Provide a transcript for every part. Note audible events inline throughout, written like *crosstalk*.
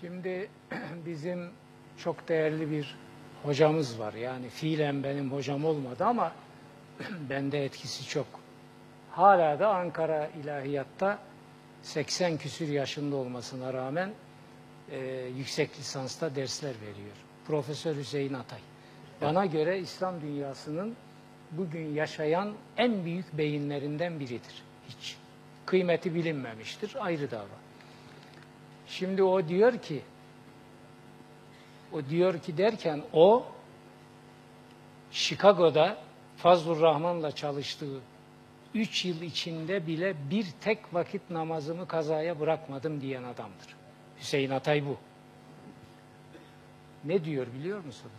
Şimdi *clears throat* bizim çok değerli bir hocamız var. Yani fiilen benim hocam olmadı ama *clears throat* bende etkisi çok. Hala da Ankara İlahiyat'ta 80 küsür yaşında olmasına rağmen e, yüksek lisansta dersler veriyor. Profesör Hüseyin Atay. Bana göre İslam dünyasının bugün yaşayan en büyük beyinlerinden biridir. Hiç kıymeti bilinmemiştir. Ayrı dava. Şimdi o diyor ki o diyor ki derken o Chicago'da Fazlur Rahman'la çalıştığı üç yıl içinde bile bir tek vakit namazımı kazaya bırakmadım diyen adamdır. Hüseyin Atay bu. Ne diyor biliyor musunuz?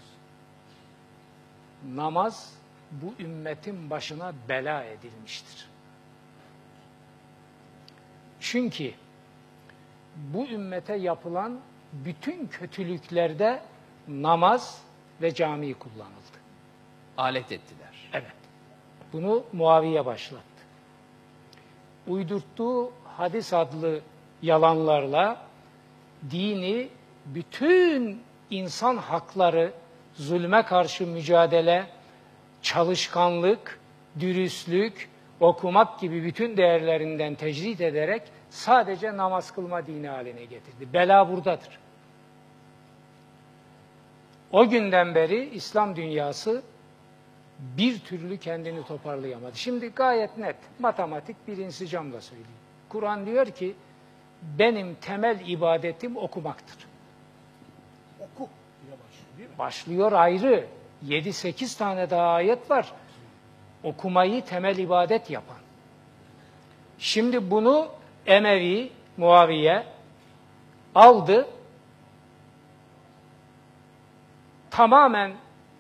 Namaz bu ümmetin başına bela edilmiştir. Çünkü bu ümmete yapılan bütün kötülüklerde namaz ve cami kullanıldı. Alet ettiler. Evet. Bunu Muaviye başlattı. Uydurttuğu hadis adlı yalanlarla dini bütün insan hakları, zulme karşı mücadele, çalışkanlık, dürüstlük, okumak gibi bütün değerlerinden tecrit ederek sadece namaz kılma dini haline getirdi. Bela buradadır. O günden beri İslam dünyası bir türlü kendini toparlayamadı. Şimdi gayet net, matematik bir insicamla söyleyeyim. Kur'an diyor ki, benim temel ibadetim okumaktır. Oku diye başlıyor değil mi? Başlıyor ayrı. 7-8 tane daha ayet var. Okumayı temel ibadet yapan. Şimdi bunu Emevi, Muaviye aldı. Tamamen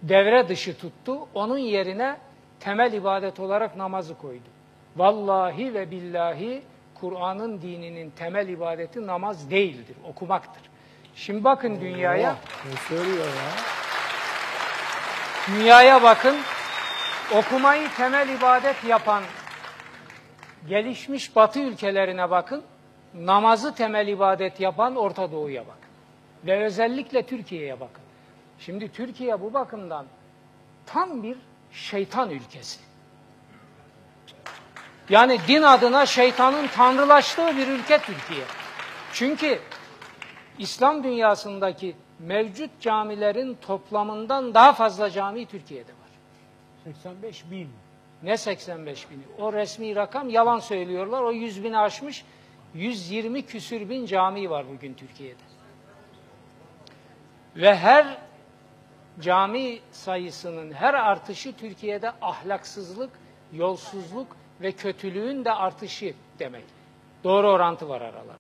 devre dışı tuttu. Onun yerine temel ibadet olarak namazı koydu. Vallahi ve billahi Kur'an'ın dininin temel ibadeti namaz değildir, okumaktır. Şimdi bakın dünyaya. Ne söylüyor ya? Dünyaya bakın, okumayı temel ibadet yapan gelişmiş batı ülkelerine bakın, namazı temel ibadet yapan Orta Doğu'ya bakın. Ve özellikle Türkiye'ye bakın. Şimdi Türkiye bu bakımdan tam bir şeytan ülkesi. Yani din adına şeytanın tanrılaştığı bir ülke Türkiye. Çünkü İslam dünyasındaki mevcut camilerin toplamından daha fazla cami Türkiye'de var. 85 bin. Ne 85 bini? O resmi rakam yalan söylüyorlar. O 100 bini aşmış. 120 küsür bin cami var bugün Türkiye'de. Ve her cami sayısının her artışı Türkiye'de ahlaksızlık, yolsuzluk ve kötülüğün de artışı demek. Doğru orantı var aralarında.